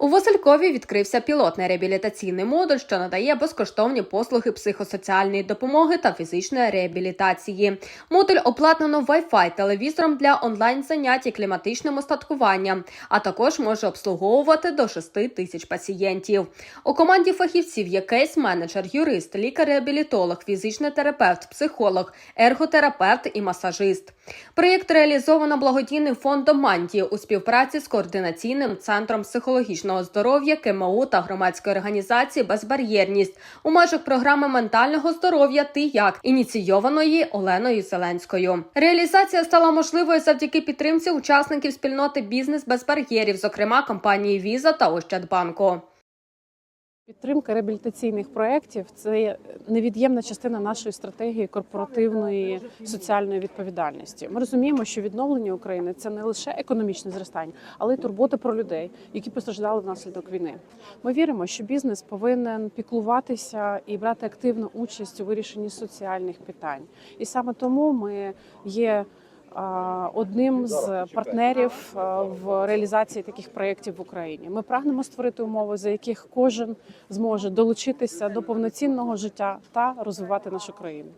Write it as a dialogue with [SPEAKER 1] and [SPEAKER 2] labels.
[SPEAKER 1] У Василькові відкрився пілотний реабілітаційний модуль, що надає безкоштовні послуги психосоціальної допомоги та фізичної реабілітації. Модуль оплатнено Wi-Fi телевізором для онлайн занять і кліматичним устаткуванням, а також може обслуговувати до 6 тисяч пацієнтів. У команді фахівців є кейс-менеджер, юрист, лікар-реабілітолог, фізичний терапевт, психолог, ерготерапевт і масажист. Проєкт реалізовано благодійним фондом Мантії у співпраці з координаційним центром психологічного здоров'я КМУ та громадської організації Безбар'єрність у межах програми ментального здоров'я Ти як ініційованої Оленою Зеленською. Реалізація стала можливою завдяки підтримці учасників спільноти бізнес без бар'єрів, зокрема компанії Віза та Ощадбанку.
[SPEAKER 2] Підтримка реабілітаційних проєктів це невід'ємна частина нашої стратегії корпоративної соціальної відповідальності. Ми розуміємо, що відновлення України це не лише економічне зростання, але й турбота про людей, які постраждали внаслідок війни. Ми віримо, що бізнес повинен піклуватися і брати активну участь у вирішенні соціальних питань. І саме тому ми є одним з партнерів в реалізації таких проєктів в Україні. Ми прагнемо створити умови, за яких кожен зможе долучитися до повноцінного життя та розвивати нашу країну.